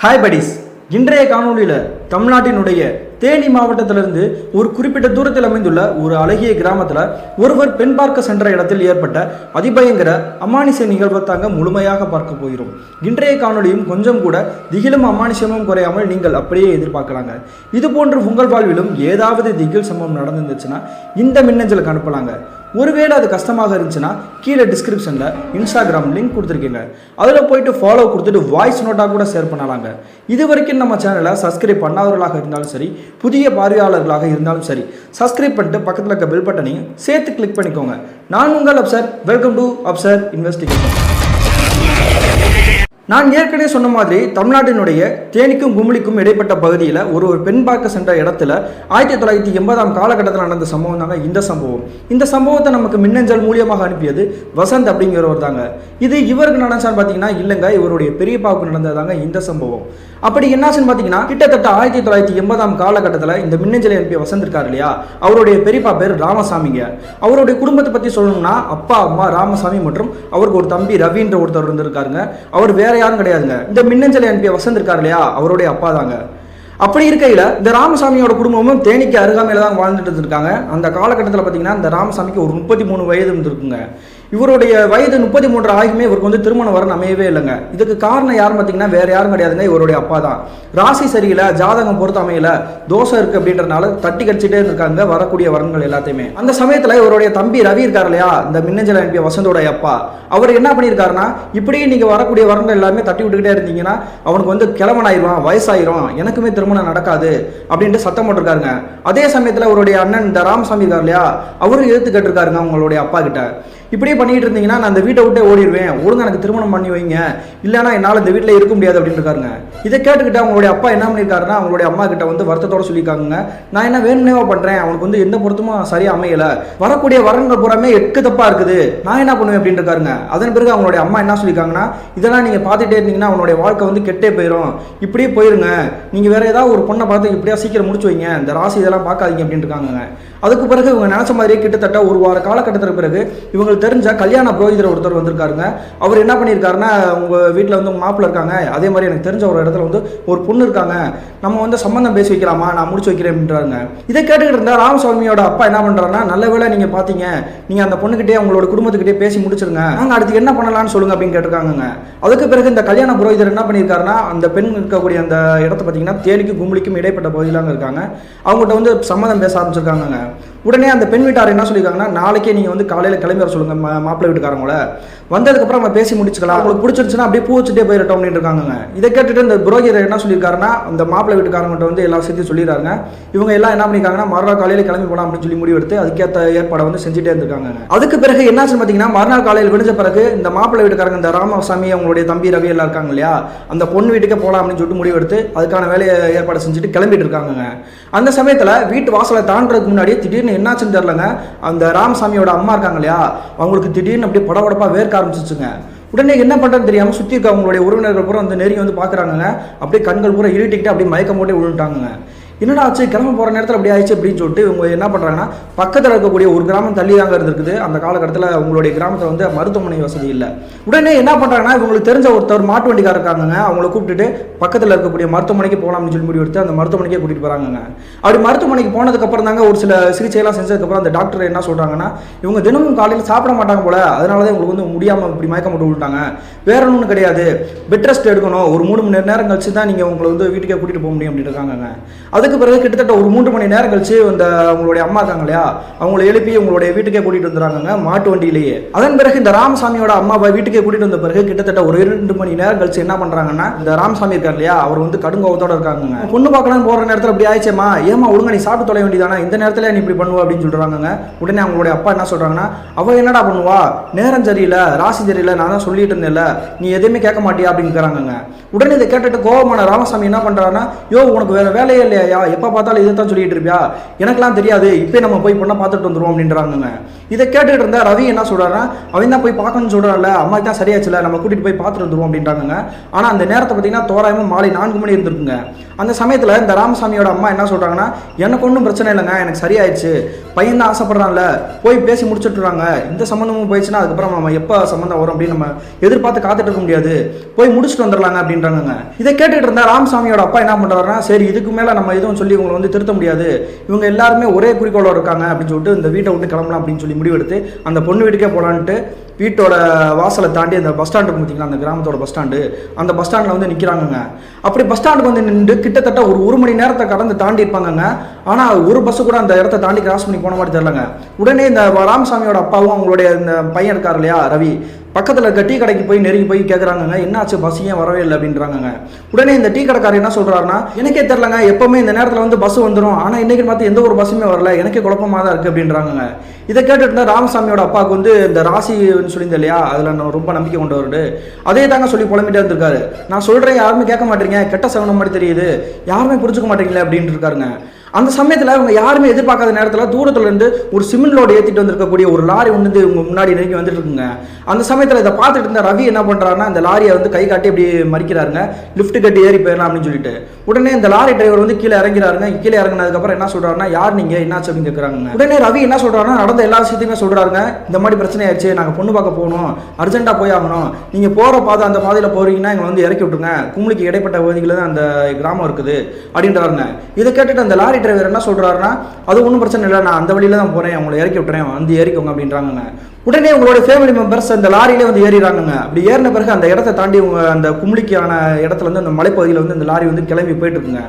Hi buddies இன்றைய காணொளியில் தமிழ்நாட்டினுடைய தேனி மாவட்டத்திலிருந்து ஒரு குறிப்பிட்ட தூரத்தில் அமைந்துள்ள ஒரு அழகிய கிராமத்தில் ஒருவர் பெண் பார்க்க சென்ற இடத்தில் ஏற்பட்ட அதிபயங்கர அமானுஷ நிகழ்வை தாங்க முழுமையாக பார்க்க போகிறோம். இன்றைய காணொளியும் கொஞ்சம் கூட திகிலும் அமானுஷமும் குறையாமல் நீங்கள் அப்படியே எதிர்பார்க்கலாங்க. இது போன்று உங்கள் வாழ்விலும் ஏதாவது திகில் சம்பவம் நடந்துருந்துச்சுன்னா இந்த மின்னஞ்சலுக்கு அனுப்பலாங்க. ஒருவேளை அது கஷ்டமாக இருந்துச்சுன்னா கீழே டிஸ்கிரிப்ஷனில் இன்ஸ்டாகிராம் லிங்க் கொடுத்துருக்கீங்க. அதில் போயிட்டு ஃபாலோ கொடுத்துட்டு வாய்ஸ் நோட்டாக கூட ஷேர் பண்ணலாங்க. இது வரைக்கும் நம்ம சேனலை சப்ஸ்கிரைப் பண்ணாதவர்களாக இருந்தாலும் சரி புதிய பார்வையாளர்களாக இருந்தாலும் சரி சப்ஸ்கிரைப் பண்ணிட்டு பக்கத்தில் இருக்க பெல் பட்டனையும் சேர்த்து கிளிக் பண்ணிக்கோங்க. நான் உங்கள் Afsar welcome to Afsar investigation நான் ஏற்கனவே சொன்ன மாதிரி தமிழ்நாட்டினுடைய தேனிக்கும் கும்பலிக்கும் இடைப்பட்ட பகுதியில் ஒரு ஒரு பெண் பார்க்க சென்ற இடத்துல ஆயிரத்தி தொள்ளாயிரத்தி எண்பதாம் காலகட்டத்தில் நடந்த சம்பவம் தாங்க இந்த சம்பவம். இந்த சம்பவத்தை நமக்கு மின்னஞ்சல் மூலியமாக அனுப்பியது வசந்த் அப்படிங்கிறவர் தாங்க. இது இவருக்கு நடந்தான்னு பார்த்தீங்கன்னா இல்லைங்க இவருடைய பெரியப்பாவுக்கு நடந்ததாங்க இந்த சம்பவம். அப்படி என்னாச்சுன்னு பார்த்தீங்கன்னா கிட்டத்தட்ட ஆயிரத்தி தொள்ளாயிரத்தி எண்பதாம் காலகட்டத்தில் இந்த மின்னஞ்சலை அனுப்பிய வசந்த் இருக்கார் இல்லையா? அவருடைய பெரியப்பா பேர் ராமசாமிங்க. அவருடைய குடும்பத்தை பற்றி சொல்லணும்னா அப்பா அம்மா ராமசாமி மற்றும் அவருக்கு ஒரு தம்பி ரவின்ற ஒருத்தர் இருந்திருக்காருங்க. அவர் வேற யாரும் கிடையாதுங்க. இந்த மின்னஞ்சலை அனுப்பிய வசந்த் இருக்கார் இல்லையா? அவருடைய அப்பா தாங்க அப்படி இருக்கையில் இந்த ராமசாமியோட குடும்பமும் தேனிக்கு அருகாமையில் தான் வாழ்ந்துட்டு இருந்திருக்காங்க. அந்த காலகட்டத்தில் பார்த்தீங்கன்னா இந்த ராமசாமிக்கு ஒரு முப்பத்தி மூணு வயது இருந்திருக்குங்க. இவருடைய வயது முப்பத்தி மூன்று ஆகியுமே இவருக்கு வந்து திருமணம் வரணும் அமையவே இல்லைங்க. இதுக்கு காரணம் யாரும் பார்த்தீங்கன்னா வேற யாரும் கிடையாதுங்க இவருடைய அப்பா தான். ராசி சரியில்லை ஜாதகம் பொறுத்து அமையல தோசை இருக்கு அப்படின்றனால தட்டி கடிச்சிட்டே இருக்காங்க வரக்கூடிய வரன்கள் எல்லாத்தையுமே. அந்த சமயத்தில் இவருடைய தம்பி ரவி இருக்கார் இல்லையா இந்த மின்னஞ்சல் அனுப்பிய வசந்தோடைய அப்பா அவர் என்ன பண்ணியிருக்காருன்னா இப்படியே நீங்கள் வரக்கூடிய வரன்கள் எல்லாமே தட்டி விட்டுக்கிட்டே இருந்தீங்கன்னா அவனுக்கு வந்து கிழவனாயிரும் வயசாயிரும் எனக்குமே திருமணம் நடக்காது அப்படின்ட்டு சத்தம் போட்டிருக்காருங்க. அதே சமயத்தில் அவருடைய அண்ணன் இந்த ராமசாமி இருக்கார் இல்லையா அவரும் எதிர்த்து கேட்டிருக்காருங்க அவங்களுடைய அப்பா கிட்ட. இப்படியே பண்ணிட்டு இருந்தீங்கன்னா நான் அந்த வீட்டை விட்டே ஓடிடுவேன் ஒழுங்கா எனக்கு திருமணம் பண்ணி வைங்க. இல்லைன்னா என்னால் இந்த வீட்டில் இருக்க முடியாது அப்படின்னு இருக்காருங்க. இதை கேட்டுக்கிட்டு அவங்களுடைய அப்பா என்ன பண்ணியிருக்காருன்னா அவங்களுடைய அம்மா கிட்ட வந்து வருத்தத்தோட சொல்லியிருக்காங்க நான் என்ன வேணும்னேவா பண்ணுறேன் அவனுக்கு வந்து எந்த பொருத்தமும் சரியா அமையல. வரக்கூடிய வரங்கள் பூராமே எக்கு தப்பா இருக்குது. நான் என்ன பண்ணுவேன் அப்படின்னு இருக்காருங்க. அதன் பிறகு அவங்களுடைய அம்மா என்ன சொல்லியிருக்காங்கன்னா இதெல்லாம் நீங்கள் பார்த்துட்டே இருந்தீங்கன்னா அவனுடைய வாழ்க்கை வந்து கெட்டே போயிடும் இப்படியே போயிருங்க. நீங்கள் வேற ஏதாவது ஒரு பொண்ணை பார்த்து இப்படியா சீக்கிரம் முடிச்சு வைங்க. இந்த ராசி இதெல்லாம் பார்க்காதீங்க அப்படின்னு இருக்காங்க அதுக்கு பிறகு இவங்க நினைச்ச மாதிரியே கிட்டத்தட்ட ஒரு வார காலகட்டத்திற்கு பிறகு இவங்களுக்கு தெரிஞ்ச கல்யாண புரோகிதர் ஒருத்தர் வந்திருக்காருங்க. அவர் என்ன பண்ணியிருக்காருன்னா உங்க வீட்டில் வந்து உங்க மாப்பிள்ள இருக்காங்க. அதே மாதிரி எனக்கு தெரிஞ்ச ஒரு இடத்துல வந்து ஒரு பொண்ணு இருக்காங்க. நம்ம வந்து சம்பந்தம் பேசி வைக்கலாமா? நான் முடிச்சு வைக்கிறேன் அப்படின்றாங்க இதை கேட்டுக்கிட்டு இருந்தா ராமசாமியோட அப்பா என்ன பண்றாருன்னா நல்ல வேலை நீங்க பாத்தீங்க. நீங்க அந்த பொண்ணுகிட்டே உங்களோட குடும்பத்துக்கிட்டே பேசி முடிச்சிருங்க. நாங்க அடுத்து என்ன பண்ணலாம்னு சொல்லுங்க அப்படின்னு கேட்டிருக்காங்க அதுக்கு பிறகு இந்த கல்யாண புரோகிதர் என்ன பண்ணியிருக்காருன்னா அந்த பெண் இருக்கக்கூடிய அந்த இடத்த பார்த்தீங்கன்னா தேனிக்கும் கும்பலிக்கும் இடைப்பட்ட பகுதியிலாங்க இருக்காங்க. அவங்ககிட்ட வந்து சம்மதம் பேச ஆரம்பிச்சிருக்காங்க Instagram உடனே அந்த பெண் வீட்டார் என்ன சொல்லியிருக்காங்கன்னா நாளைக்கே நீங்கள் வந்து காலையில் கிளம்பி வர சொல்லுங்கள் மா- மாப்பிள்ளை வீட்டுக்காரங்கள வந்ததுக்கப்புறம் நம்ம பேசி முடிச்சுக்கலாம். உங்களுக்கு பிடிச்சிருச்சுன்னா அப்படியே பூ வச்சுட்டே போயிடட்டோம் அப்படின்னு இருக்காங்க இதை கேட்டுட்டு இந்த புரோகிதர் என்ன சொல்லியிருக்காருன்னா அந்த மாப்பிள்ளை வீட்டுக்காரங்கிட்ட வந்து எல்லா விஷயத்தையும் சொல்லிடுறாங்க இவங்க எல்லாம் என்ன பண்ணியிருக்காங்கன்னா மறுநாள் காலையில் கிளம்பி போகலாம் அப்படின்னு சொல்லி முடிவெடுத்து அதுக்கேற்ற ஏற்பாடை வந்து செஞ்சுட்டே இருந்திருக்காங்க அதுக்கு பிறகு என்னாச்சுன்னு பார்த்தீங்கன்னா மறுநாள் காலையில் விடுஞ்ச பிறகு இந்த மாப்பிள்ளை வீட்டுக்காரங்க இந்த ராமசாமி அவங்களுடைய தம்பி ரவி எல்லாம் இருக்காங்க இல்லையா அந்த பொண்ணு வீட்டுக்கே போகலாம் அப்படின்னு சொல்லிட்டு முடிவெடுத்து அதுக்கான வேலையை ஏற்பாடு செஞ்சுட்டு கிளம்பிட்டு இருக்காங்க அந்த சமயத்தில் வீட்டு வாசலை தாண்டதுக்கு முன்னாடி திடீர்னு என்னாச்சுன்னு தெரிலங்க அந்த ராமசாமியோட அம்மா இருக்காங்க இல்லையா அவங்களுக்கு திடீர்னு அப்படியே படபடப்பாக வேர்க்க ஆரம்பிச்சிச்சுங்க. உடனே என்ன பண்ணுறதுன்னு தெரியாமல் சுற்றி இருக்க அவங்களுடைய உறவினர்கள் பூரா வந்து நெருங்கி வந்து பார்க்குறாங்க அப்படியே கண்கள் பூரா இருட்டிக்கிட்டு அப்படியே மயக்கம் போட்டே விழுந்துட்டாங்க என்னடா ஆச்சு? கிளம்ப போகிற நேரத்தில் அப்படி ஆயிடுச்சு அப்படின்னு சொல்லிட்டு இவங்க என்ன பண்ணுறாங்கன்னா பக்கத்தில் இருக்கக்கூடிய ஒரு கிராமம் தள்ளி தாங்க இருந்திருக்குது. அந்த காலகட்டத்தில் உங்களுடைய கிராமத்தில் வந்து மருத்துவமனை வசதி இல்லை. உடனே என்ன பண்ணுறாங்கன்னா இவங்களுக்கு தெரிஞ்ச ஒருத்தர் மாட்டு வண்டிக்கார் இருக்காங்க அவங்கள கூப்பிட்டுட்டு பக்கத்தில் இருக்கக்கூடிய மருத்துவமனைக்கு போகலாம் அப்படின்னு சொல்லி முடிவு எடுத்து அந்த மருத்துவமனைக்கே கூட்டிகிட்டு போகிறாங்க அப்படி மருத்துவமனைக்கு போனதுக்கப்புறம் தாங்க ஒரு சில சிகிச்சையெல்லாம் செஞ்சதுக்கப்புறம் அந்த டாக்டர் என்ன சொல்கிறாங்கன்னா இவங்க தினமும் காலையில் சாப்பிட மாட்டாங்க போல. அதனால தான் இவங்களுக்கு வந்து முடியாமல் இப்படி மயக்கம் போட்டு விட்டாங்க வேற ஒன்றும் கிடையாது. பெட் ரெஸ்ட் எடுக்கணும். ஒரு மூணு மணி நேரம் கழிச்சு தான் நீங்கள் உங்களை வந்து வீட்டுக்கே கூட்டிகிட்டு போக முடியும் அப்படின்னு இருக்காங்க அதுக்கு பிறகு கிட்டத்தட்ட ஒரு மூன்று மணி நேரம் கழிச்சு அந்த அவங்களுடைய அம்மா இருக்காங்க இல்லையா? அவங்கள எழுப்பி உங்களுடைய வீட்டுக்கே கூட்டிகிட்டு வந்துடுறாங்க மாட்டு வண்டியிலேயே. அதன் பிறகு இந்த ராமசாமியோட அம்மாவை வீட்டுக்கே கூட்டிகிட்டு வந்த பிறகு கிட்டத்தட்ட ஒரு இரண்டு மணி நேரம் கழிச்சு என்ன பண்ணுறாங்கன்னா இந்த ராமசாமி இருக்கார் இல்லையா அவர் வந்து கடுங்கோபத்தோட இருக்காங்க பொண்ணு பார்க்கலாம்னு போகிற நேரத்தில் அப்படி ஆயிடுச்சேம்மா ஏமா ஒழுங்கா நீ சாப்பிட்டு தொலை வேண்டியதானா இந்த நேரத்தில் நீ இப்படி பண்ணுவா அப்படின்னு சொல்கிறாங்க உடனே அவங்களுடைய அப்பா என்ன சொல்கிறாங்கன்னா அவ என்னடா பண்ணுவா? நேரம் சரியில்லை ராசி சரியில்லை நான் தான் சொல்லிட்டு இருந்தேன்ல நீ எதையுமே கேட்க மாட்டியா? அப்படின்னு உடனே இதை கேட்டுட்டு கோபமான ராமசாமி என்ன பண்ணுறாருன்னா யோ உனக்கு வேற வேலையே இல்லையா இல்லையா எப்போ பார்த்தாலும் இதை தான் சொல்லிட்டு இருப்பியா? எனக்கெல்லாம் தெரியாது. இப்போ நம்ம போய் பொண்ணை பார்த்துட்டு வந்துருவோம் அப்படின்றாங்க இதை கேட்டுட்டு இருந்தா ரவி என்ன சொல்றாருன்னா அவன் தான் போய் பார்க்கணும்னு சொல்றான்ல. அம்மா தான் சரியாச்சுல. நம்ம கூட்டிட்டு போய் பார்த்துட்டு வந்துருவோம் அப்படின்றாங்க ஆனா அந்த நேரத்தை பார்த்தீங்கன்னா தோராயமும் மாலை நான்கு மணி இருந்திருக்குங்க. அந்த சமயத்தில் இந்த ராமசாமியோட அம்மா என்ன சொல்கிறாங்கன்னா எனக்கு ஒன்றும் பிரச்சனை இல்லைங்க எனக்கு சரியாயிடுச்சு. பையன் தான் ஆசைப்பட்றான்ல போய் பேசி முடிச்சுட்டுறாங்க இந்த சம்மந்தமும் போயிடுச்சுன்னா அதுக்கப்புறம் நம்ம எப்போ சம்மந்தம் வரும் அப்படின்னு நம்ம எதிர்பார்த்து காத்துட்டு இருக்க முடியாது. போய் முடிச்சுட்டு வந்துடலாங்க அப்படின்றாங்க இதை கேட்டுட்டு இருந்தா ராமசாமியோட அப்பா என்ன பண்ணுறாருன்னா சரி இதுக்கு மேலே நம்ம எதுவும் சொல்லி உங்களை வந்து திருத்த முடியாது. இவங்க எல்லாருமே ஒரே குறிக்கோளோட இருக்காங்க அப்படின்னு சொல்லிட்டு இந்த வீட்டை விட்டு கிளம்பலாம் அப்படின்னு சொல்லி முடிவெடுத்து அந்த பொண்ணு வீட்டுக்கே போகலான்ட்டு வீட்டோட வாசலை தாண்டி அந்த பஸ் ஸ்டாண்டு பார்த்தீங்களா அந்த கிராமத்தோட பஸ் ஸ்டாண்டு அந்த பஸ் ஸ்டாண்டில் வந்து நிற்கிறாங்கங்க அப்படி பஸ் ஸ்டாண்டுக்கு வந்து நின்று கிட்டத்தட்ட ஒரு ஒரு மணி நேரத்தை கடந்து தாண்டி இருப்பாங்கங்க. ஆனால் ஒரு பஸ்ஸு கூட அந்த இடத்த தாண்டி கிராஸ் பண்ணி போன மாதிரி தெரிலங்க உடனே இந்த ராமசாமியோட அப்பாவும் அவங்களுடைய இந்த பையன் இருக்கார் இல்லையா ரவி. பக்கத்தில் இருக்க டீ கடைக்கு போய் நெருங்கி போய் கேட்குறாங்கங்க என்னாச்சு பஸ் ஏன் வரவே இல்லை அப்படின்றாங்க உடனே இந்த டீ கடைக்காரர் என்ன சொல்கிறாருன்னா எனக்கே தெரிலங்க எப்போவுமே இந்த நேரத்தில் வந்து பஸ் வந்துடும் ஆனால் இன்னைக்கு பார்த்து எந்த ஒரு பஸ்ஸுமே வரல. எனக்கே குழப்பமாக தான் இருக்குது அப்படின்றாங்கங்க. இதை கேட்டுட்டு இருந்தால் ராமசாமியோட அப்பாவுக்கு வந்து இந்த ராசின்னு சொல்லியிருந்தேன் இல்லையா அதில் நான் ரொம்ப நம்பிக்கை கொண்டவர் அதே தாங்க சொல்லி புலம்பிட்டே இருந்திருக்காரு நான் சொல்கிறேன் யாருமே கேட்க மாட்டீங்க. கெட்ட சவனம் மாதிரி தெரியுது. யாருமே புரிஞ்சுக்க மாட்டீங்களே அப்படின்ட்டு இருக்காருங்க. அந்த சமயத்தில் அவங்க யாருமே எதிர்பார்க்காத நேரத்தில் தூரத்துல இருந்து ஒரு சிமெண்ட் லோடு ஏற்றிட்டு வந்திருக்கக்கூடிய ஒரு லாரி ஒன்று வந்து இவங்க முன்னாடி நெருங்கி வந்துட்டு இருக்குங்க அந்த சமயத்தில் இதை பார்த்துட்டு இருந்த ரவி என்ன பண்ணுறாருன்னா இந்த லாரியை வந்து கை காட்டி அப்படி மறிக்கிறாருங்க லிஃப்ட் கட்டி ஏறி போயிடலாம் அப்படின்னு சொல்லிட்டு. உடனே இந்த லாரி டிரைவர் வந்து கீழே இறங்கிறாருங்க. கீழே இறங்கினதுக்கப்புறம் என்ன சொல்றாருன்னா யார் நீங்க? என்னாச்சு? அப்படின்னு கேட்குறாங்க உடனே ரவி என்ன சொல்றாருன்னா நடந்த எல்லா விஷயத்தையுமே சொல்றாருங்க. இந்த மாதிரி பிரச்சனை ஆயிடுச்சு. நாங்கள் பொண்ணு பார்க்க போகணும். அர்ஜென்ட்டாக போய் ஆகணும். நீங்கள் போகிற பாதை அந்த பாதையில் போறீங்கன்னா எங்களை வந்து இறக்கி விட்டுருங்க. கும்பலுக்கு இடைப்பட்ட பகுதிகளில் தான் அந்த கிராமம் இருக்குது. அப்படின்றாருங்க. இதை கேட்டுட்டு அந்த லாரி டிரைவர் என்ன சொல்றாருன்னா அது ஒன்றும் பிரச்சனை இல்லை நான் அந்த வழியில் தான் போறேன் அவங்களை இறக்கி விட்டுறேன் வந்து ஏறிக்கோங்க அப்படின்றாங்க உடனே உங்களோட ஃபேமிலி மெம்பர்ஸ் அந்த லாரியிலே வந்து ஏறிடுறாங்க அப்படி ஏறின பிறகு அந்த இடத்த தாண்டி உங்க அந்த கும்ளிக்கான இடத்துல வந்து அந்த மலைப்பகுதியில் வந்து அந்த லாரி வந்து கிளம்பி போயிட்டு இருக்குங்க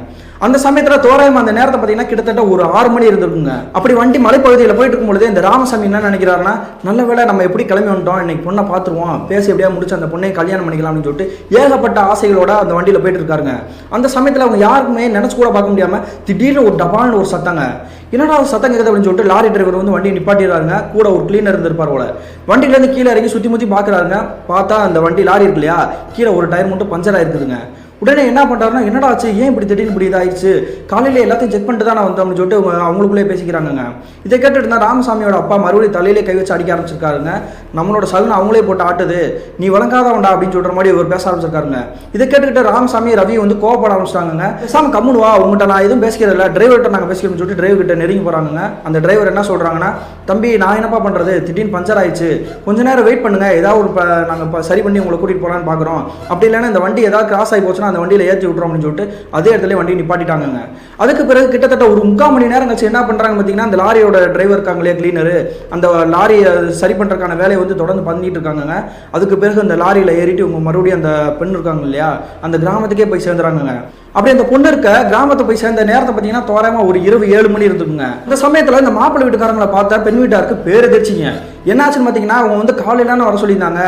அந்த சமயத்தில் தோராயம் அந்த நேரத்தை பார்த்தீங்கன்னா கிட்டத்தட்ட ஒரு ஆறு மணி இருந்திருக்குங்க. அப்படி வண்டி மலைப்பகுதியில் போயிட்டு இருக்கும்பொழுது இந்த ராமசாமி என்ன நினைக்கிறாருன்னா நல்ல வேலை நம்ம எப்படி கிளம்பி வந்துட்டோம்? இன்னைக்கு பொண்ணை பார்த்துருவோம். பேசி எப்படியா முடிச்சு அந்த பொண்ணை கல்யாணம் பண்ணிக்கலாம்னு சொல்லிட்டு ஏகப்பட்ட ஆசைகளோட அந்த வண்டியில் போயிட்டு இருக்காருங்க அந்த சமயத்தில் அவங்க யாருக்குமே நினச்சி கூட பார்க்க முடியாம திடீர்னு ஒரு டபால்னு ஒரு சத்தங்க. என்னடா ஒரு சத்தம் கேட்குது அப்படின்னு சொல்லிட்டு லாரி டிரைவர் வந்து வண்டி நிப்பாட்டிடுறாங்க கூட ஒரு கிளீனர் இருந்திருப்பார் போல. வண்டியிலேருந்து கீழே இறங்கி சுற்றி முற்றி பார்க்குறாருங்க பார்த்தா அந்த வண்டி லாரி இருக்கு இல்லையா? கீழே ஒரு டயர் மட்டும் பஞ்சர் ஆயிருக்குதுங்க. உடனே என்ன பண்ணுறாருன்னா என்னடா ஆச்சு? ஏன் இப்படி திடீர்னு இப்படி இதாயிடுச்சு காலையில் எல்லாத்தையும் செக் பண்ணிட்டு தான் நான் அப்படின்னு சொல்லிட்டு அவங்களுக்குள்ளே பேசிக்கிறாங்கங்க. இதை கேட்டுட்டு இருந்தால் ராமசாமியோட அப்பா மறுபடியும் தலையிலே கை வச்சு அடிக்க ஆரம்பிச்சிருக்காருங்க. நம்மளோட சலனை அவங்களே போட்டு ஆட்டுது. நீ வழங்காதவன்டா அப்படின்னு சொல்கிற மாதிரி ஒரு பேச ஆரம்பிச்சிருக்காருங்க. இதை கேட்டுக்கிட்டு ராமசாமி ரவி வந்து கோவப்பட ஆரம்பிச்சிட்டாங்க பேசாம கம்முனு வா உங்கள்கிட்ட நான் எதுவும் பேசிக்கிறது இல்லை. டிரைவர்கிட்ட நாங்கள் பேசிக்கிறோம்னு சொல்லிட்டு டிரைவர் கிட்ட நெருங்கி போகிறாங்க அந்த டிரைவர் என்ன சொல்கிறாங்கன்னா தம்பி நான் என்னப்பா பண்ணுறது திடீர்னு பஞ்சர் ஆயிடுச்சு. கொஞ்ச நேரம் வெயிட் பண்ணுங்க. ஏதாவது ஒரு நாங்கள் சரி பண்ணி உங்களை கூட்டிகிட்டு போகலான்னு பார்க்குறோம் அப்படி இல்லைன்னா இந்த வண்டி ஏதாவது கிராஸ் ஆகி போச்சுன்னா அந்த வண்டியில் ஏற்றி விட்றோம் அப்படின்னு சொல்லிட்டு அதே இடத்துல வண்டி நிப்பாட்டிட்டாங்க அதுக்கு பிறகு கிட்டத்தட்ட ஒரு முக்கால் மணி நேரம் கழிச்சு என்ன பண்ணுறாங்க பார்த்தீங்கன்னா அந்த லாரியோட டிரைவர் இருக்காங்களே கிளீனரு அந்த லாரியை சரி பண்ணுறதுக்கான வேலையை வந்து தொடர்ந்து பண்ணிட்டு இருக்காங்கங்க. அதுக்கு பிறகு அந்த லாரியில் ஏறிட்டு இவங்க மறுபடியும் அந்த பெண் இருக்காங்க இல்லையா அந்த கிராமத்துக்கே போய் சேர்ந்துறாங்கங்க. அப்படி அந்த பொண்ணு இருக்க கிராமத்தை போய் சேர்ந்த நேரத்தை பார்த்தீங்கன்னா தோராயமாக ஒரு இரவு ஏழு மணி இருந்துக்குங்க இந்த சமயத்தில் இந்த மாப்பிள்ளை வீட்டுக்காரங்களை பார்த்தா பெண் வீட்டாருக்கு பேரெதிர்ச்சிங்க என்னாச்சுன்னு பார்த்தீங்கன்னா அவங்க வந்து காலையிலான வர சொல்லியிருந்தாங்க.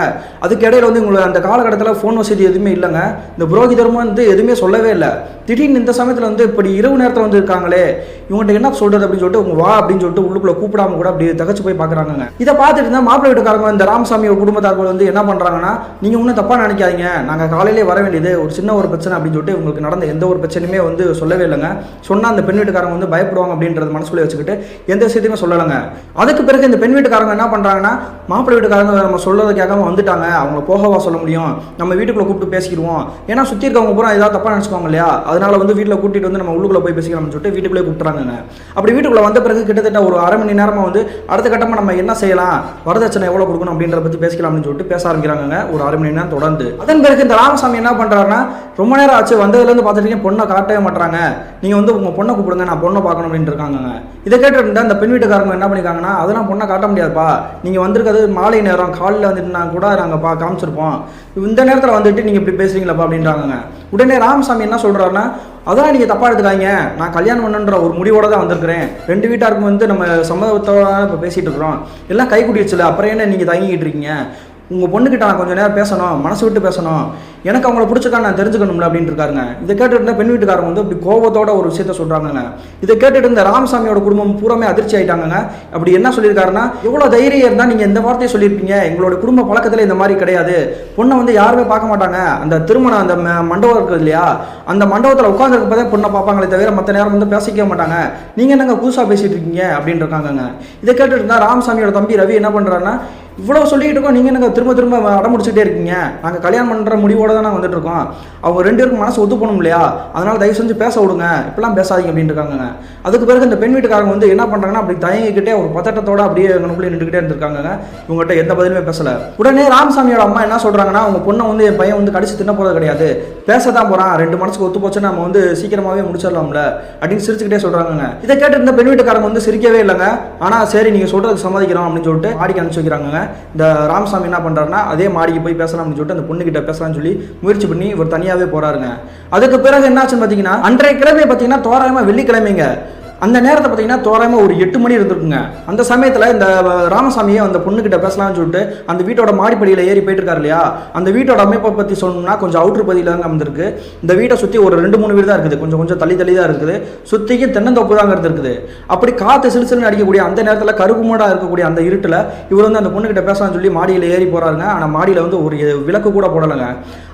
அதுக்கு இடையில வந்து உங்களை அந்த காலகட்டத்தில் ஃபோன் வசதி எதுவுமே இல்லைங்க. இந்த புரோகிதரும் வந்து எதுவுமே சொல்லவே இல்லை. திடீர்னு இந்த சமயத்தில் வந்து இப்படி இரவு நேரத்தில் வந்து இருக்காங்களே இவங்கள்ட்ட என்ன சொல்றது அப்படின்னு சொல்லிட்டு உங்க வா அப்படின்னு சொல்லிட்டு உள்ளுக்குள்ள கூப்பிடாம கூட அப்படி தகச்சு போய் பார்க்குறாங்க இதை பார்த்துட்டு இருந்தால் மாப்பிள்ளை வீட்டுக்காரங்க இந்த ராமசாமி குடும்பத்தார்கள் வந்து என்ன பண்ணுறாங்கன்னா நீங்கள் ஒன்றும் தப்பாக நினைக்காதீங்க. நாங்கள் காலையிலே வர வேண்டியது ஒரு சின்ன ஒரு பிரச்சனை அப்படின்னு சொல்லிட்டு உங்களுக்கு நடந்த எந்த ஒரு பிரச்சனையுமே வந்து சொல்லவே இல்லைங்க. சொன்னால் அந்த பெண் வீட்டுக்காரங்க வந்து பயப்படுவாங்க அப்படின்றது மனசுக்குள்ளே வச்சுக்கிட்டு எந்த விஷயத்தையுமே சொல்லலைங்க. அதுக்கு பிறகு இந்த பெண் வீட்டுக்காரங்க என்ன பண்ணுறாங்கன்னா மாப்பிள்ளை வீட்டுக்காரங்க நம்ம சொல்றதை கேட்காம வந்துட்டாங்க. அவங்கள போகவா சொல்ல முடியும்? நம்ம வீட்டுக்குள்ளே கூப்பிட்டு பேசிக்கிடுவோம். ஏன்னா சுற்றி இருக்கவங்க பூரா ஏதாவது தப்பாக நினச்சிக்கோங்க இல்லையா? அதனால வந்து வீட்டில் கூட்டிட்டு வந்து நம்ம உள்ளுக்குள்ள போய் பேசிக்கலாம்னு சொல்லிட்டு வீட்டுக்குள்ளே கூப்பிட்றாங்க அப்படி வீட்டுக்குள்ளே வந்த பிறகு கிட்டத்தட்ட ஒரு அரை மணி நேரமாக வந்து அடுத்த கட்டமாக நம்ம என்ன செய்யலாம்? வரதட்சணை எவ்வளோ கொடுக்கணும் அப்படின்றத பற்றி பேசிக்கலாம்னு சொல்லிட்டு பேச ஆரம்பிக்கிறாங்க ஒரு அரை மணி நேரம் தொடர்ந்து. அதன் பிறகு இந்த ராமசாமி என்ன பண்றாருன்னா ரொம்ப நேரம் ஆச்சு வந்ததுலேருந்து பார்த்துட்டு பொண்ணை காட்டவே மாட்டாங்க நீங்க வந்து உங்கள் பொண்ணை கூப்பிடுங்க நான் பொண்ணை பார்க்கணும் அப்படின்ட்டு இருக்காங்க இதை கேட்டுருந்தா அந்த இந்த பெண் வீட்டுக்காரங்க என்ன பண்ணிருக்காங்கன்னா அதெல்லாம் பொண்ணை காட்ட முடியாதுப்பா. நீங்கள் வந்திருக்கிறது மாலை நேரம் காலையில் வந்துட்டு கூட நாங்கள் பா காமிச்சிருப்போம். இந்த நேரத்தில் வந்துட்டு நீங்கள் இப்படி பேசுறீங்களப்பா அப்படின்றாங்க உடனே ராமசாமி என்ன சொல்கிறாருன்னா அதெல்லாம் நீங்கள் தப்பாக எடுத்துக்காதீங்க. நான் கல்யாணம் பண்ணுன்ற ஒரு முடிவோட தான் வந்திருக்கிறேன். ரெண்டு வீட்டாருக்கும் வந்து நம்ம சம்மதத்தோட இப்போ பேசிகிட்டு இருக்கிறோம். எல்லாம் கை குடிச்சுல அப்புறம் என்ன நீங்கள் தங்கிக்கிட்டு இருக்கீங்க? உங்கள் பொண்ணுக்கிட்ட நான் கொஞ்சம் நேரம் பேசணும் மனசு விட்டு பேசணும். எனக்கு அவங்கள பிடிச்சிருக்கா நான் தெரிஞ்சுக்கணும்ல அப்படின்னு இருக்காருங்க இதை கேட்டுட்டு இருந்த பெண் வீட்டுக்காரங்க வந்து இப்படி கோபத்தோட ஒரு விஷயத்த சொல்கிறாங்கங்க இதை கேட்டுட்டு இருந்த ராமசாமியோட குடும்பம் பூராமே அதிர்ச்சி ஆயிட்டாங்க அப்படி என்ன சொல்லியிருக்காருன்னா எவ்வளோ தைரியம் இருந்தால் நீங்கள் இந்த வார்த்தையை சொல்லியிருப்பீங்க. எங்களோட குடும்ப பழக்கத்தில் இந்த மாதிரி கிடையாது. பொண்ணை வந்து யாருமே பார்க்க மாட்டாங்க. அந்த திருமணம் அந்த ம- மண்டபம் இருக்குது இல்லையா? அந்த மண்டபத்தில் உட்காந்துருக்கப்ப தான் பொண்ணை பார்ப்பாங்களே தவிர மற்ற நேரம் வந்து பேசிக்க மாட்டாங்க. நீங்கள் என்னங்க புதுசாக பேசிகிட்டு இருக்கீங்க அப்படின்னு இருக்காங்கங்க இதை கேட்டுட்டு இருந்தால் ராமசாமியோட தம்பி ரவி என்ன பண்ணுறாருன்னா இவ்வளோ சொல்லிட்டு இருக்கோம் நீங்கள் எனக்கு திரும்ப திரும்ப அடமுடிச்சுட்டே இருக்கீங்க? நாங்கள் கல்யாணம் பண்ணுற முடிவோடு தான் நாங்கள் வந்துட்டு இருக்கோம். அவங்க ரெண்டு பேருக்கும் மனசு ஒத்து போகணும் இல்லையா? அதனால் தயவு செஞ்சு பேச விடுங்க. இப்பெல்லாம் பேசாதீங்க அப்படின்னு இருக்காங்க அதுக்கு பிறகு இந்த பெண் வீட்டுக்காரங்க வந்து என்ன பண்ணுறாங்கன்னா அப்படி தயங்கிக்கிட்டே ஒரு பதட்டத்தோட அப்படியே எங்களுக்குள்ளே நின்றுக்கிட்டே இருந்திருக்காங்க இவங்ககிட்ட எந்த பதிலுமே பேசலை. உடனே ராமசாமியோட அம்மா என்ன சொல்கிறாங்கன்னா அவங்க பொண்ணை வந்து என் பையன் வந்து கடிச்சு தின்ன போகிறது கிடையாது. பேச தான் போறான். ரெண்டு மனசுக்கு ஒத்து போச்சு நம்ம வந்து சீக்கிரமாவே முடிச்சிடலாம்ல அப்படின்னு சிரிச்சுக்கிட்டே சொல்றாங்க இதை கேட்டு இருந்த பெண் வீட்டுக்காரங்க வந்து சிரிக்கவே இல்லைங்க. ஆனா சரி நீங்க சொல்றதுக்கு சம்மதிக்கிறோம் அப்படின்னு சொல்லிட்டு மாடிக்கு அனுப்பிச்சு வைக்கிறாங்க இந்த ராமசாமி என்ன பண்றாருன்னா அதே மாடிக்கு போய் பேசலாம் அப்படின்னு சொல்லிட்டு அந்த பொண்ணுக்கிட்ட பேசலாம்னு சொல்லி முயற்சி பண்ணி இவர் தனியாவே போறாருங்க. அதுக்கு பிறகு என்னாச்சுன்னு பார்த்தீங்கன்னா அன்றைய கிழமை பார்த்தீங்கன்னா தோராயமா வெள்ளிக்கிழமைங்க. அந்த நேரத்தை பார்த்தீங்கன்னா தோராயமாக ஒரு எட்டு மணி இருந்திருக்குங்க. அந்த சமயத்தில் இந்த ராமசாமியை அந்த பொண்ணுக்கிட்ட பேசலாம்னு சொல்லிட்டு அந்த வீட்டோட மாடிப்படியில் ஏறி போயிட்டு இருக்காரு இல்லையா? அந்த வீட்டோட அமைப்பை பற்றி சொல்லணும்னா கொஞ்சம் அவுட்ரு பகுதியில் தாங்க வந்திருக்கு இந்த வீட்டை சுற்றி ஒரு ரெண்டு மூணு வீடு தான் இருக்குது. கொஞ்சம் கொஞ்சம் தள்ளி தள்ளி தான் இருக்குது. சுற்றிக்கும் தென்னந்தோப்பு தாங்க இருக்குது அப்படி காற்று சிலுசிலுன்னு அடிக்கக்கூடிய அந்த நேரத்தில் கருகுமோடா இருக்கக்கூடிய அந்த இருட்டில் இவர் வந்து அந்த பொண்ணுக்கிட்ட பேசலாம்னு சொல்லி மாடியில் ஏறி போறாருங்க. ஆனால் மாடியில் வந்து ஒரு விளக்கு கூட போடலைங்க.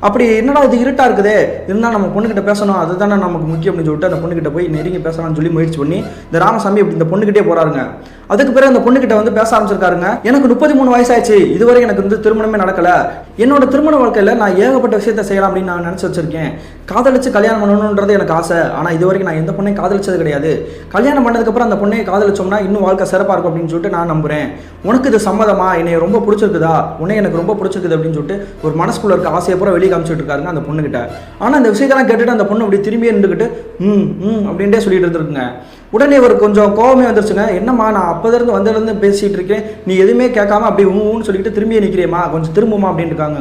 அப்படி என்னடா இது இருட்டா இருக்குதே? இருந்தால் நம்ம பொண்ணுக்கிட்ட பேசணும். அதுதானே நமக்கு முக்கியம் அப்படின்னு சொல்லிட்டு அந்த பொண்ணுக்கிட்ட போய் நெருங்கி பேசலாம்னு சொல்லி முயற்சி பண்ணி இந்த ராமசாமி இப்படி இந்த பொண்ணுக்கிட்டே போறாருங்க. அதுக்கு பிறகு அந்த பொண்ணுக்கிட்ட வந்து பேச ஆரம்பிச்சிருக்காருங்க. எனக்கு முப்பத்தி மூணு வயசாச்சு இதுவரை எனக்கு வந்து திருமணமே நடக்கல. என்னோட திருமண வாழ்க்கையில் நான் ஏகப்பட்ட விஷயத்த செய்யலாம் அப்படின்னு நான் நினச்சி வச்சிருக்கேன். காதலிச்சு கல்யாணம் பண்ணணுன்றது எனக்கு ஆசை. ஆனால் இது வரைக்கும் நான் எந்த பொண்ணையும் காதலிச்சது கிடையாது. கல்யாணம் பண்ணதுக்கப்புறம் அந்த பொண்ணையை காதலிச்சோம்னா இன்னும் வாழ்க்கை சிறப்பாக இருக்கும் அப்படின்னு சொல்லிட்டு நான் நம்புறேன். உனக்கு இது சம்மதமா? என்னை ரொம்ப பிடிச்சிருக்குதா? உன்னை எனக்கு ரொம்ப பிடிச்சிருக்குது அப்படின்னு சொல்லிட்டு ஒரு மனசுக்குள்ள இருக்க ஆசையை பூரா வெளியே காமிச்சிட்டு இருக்காருங்க அந்த பொண்ணுகிட்ட. ஆனால் அந்த விஷயத்தெல்லாம் கேட்டுட்டு அந்த பொண்ணு அப்படி திரும்பி நின்றுக்கிட்டு ம் ம் அப்படின்ட்டே சொல்லிட்டு இருந்திருக்குங்க. உடனே ஒரு கொஞ்சம் கோவமே வந்துருச்சுங்க. என்னம்மா நான் அப்போதிருந்து வந்ததுலேருந்து பேசிகிட்டு இருக்கேன். நீ எதுவுமே கேட்காம அப்படி ஊன்னு சொல்லிட்டு திரும்பியே நிற்கிறேம்மா. கொஞ்சம் திரும்புமா அப்படின்னு இருக்காங்க